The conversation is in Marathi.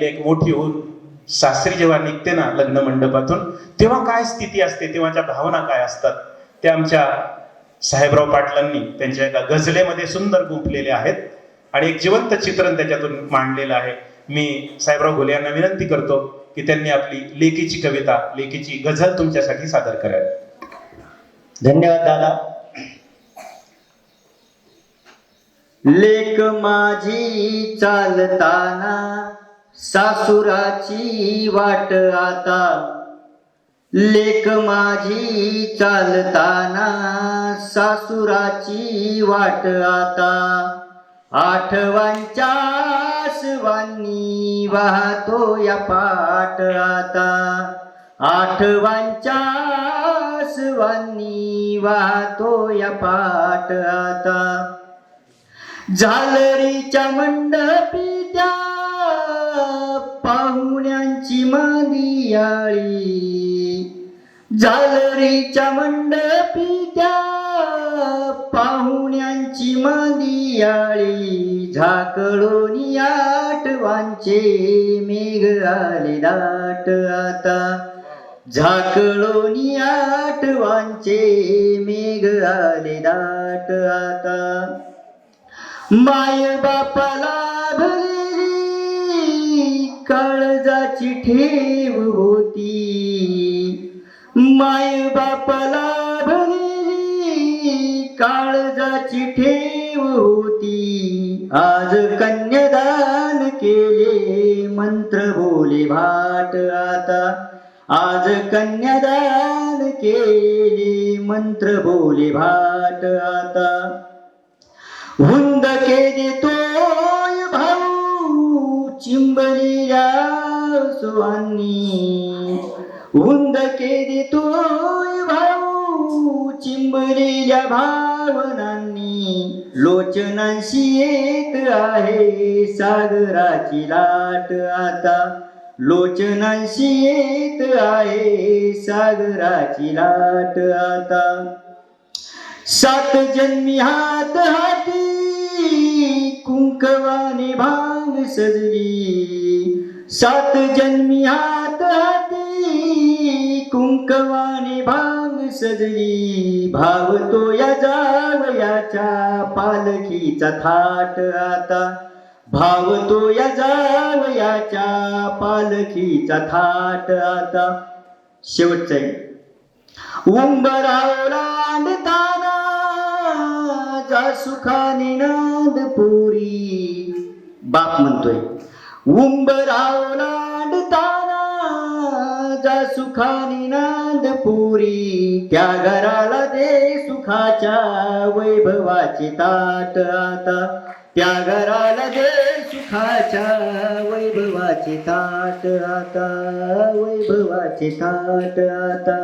लेख मोठी होऊन सासरी जेव्हा निघते ना लग्न मंडपातून तेव्हा काय स्थिती असते? तेव्हाच्या भावना काय असतात? ते आमच्या साहेबराव पाटलांनी त्यांच्या एका गझलेमध्ये सुंदर गुंफलेले आहेत. आणि एक जिवंत चित्रण त्याच्यातून मांडलेलं आहे. मी साहेबराव घोले यांना विनंती करतो की त्यांनी आपली लेखीची कविता लेखीची गझल तुमच्यासाठी सादर करावी. धन्यवाद दादा. लेक माझी चालताना सासुराची वाट आता. लेख माझी चालताना सासुराची वाट आता. आठवांच्या आसवांनी वाहतो या पाट आता. आठवांच्या आसवांनी वाहतो या पाट आता. झालरीच्या मंडपी त्या मांदियाळी झालरीच्या मंडपी त्या पाहुण्यांची मांदियाळी झाकडोनी आठवांचे मेघ आले दाट आता. झाकळून आठवांचे मेघ आले दाट आता. माय बापाला ठेव होती माय बापाला भरली काळजाची ठेव होती आज कन्यादान केले मंत्र बोले भाट आता. आज कन्यादान केले मंत्र बोले भाट आता. हुंद केली तोय भाऊ चिंबलेल्या सर्वांनी उंद केली तोय भाऊ चिंबलेल्या भावनांनी लोचनांशी येत आहे सागराची लाट आता लोचनांशी येत आहे सागराची लाट आता सात जन्मी हात हाती कुंकवाने भांग सजली सात जन्मी हात हाती कुंकवाने भांग सजली. भावतो या जावयाच्या पालखीचा थाट आता. भावतो या जावयाच्या पालखीचा थाट आता. शेवटचा आहे. उंबरावलांडताना जा सुखाने नाद पुरी बाप म्हणतोय. उंबरावलांडताना नांदताना सुखानी नांद पुरी. त्या घराला दे सुखाच्या वैभवाची ताट आता. त्या घराला दे सुखाच्या वैभवाची ताट आता. वैभवाची ताट आता.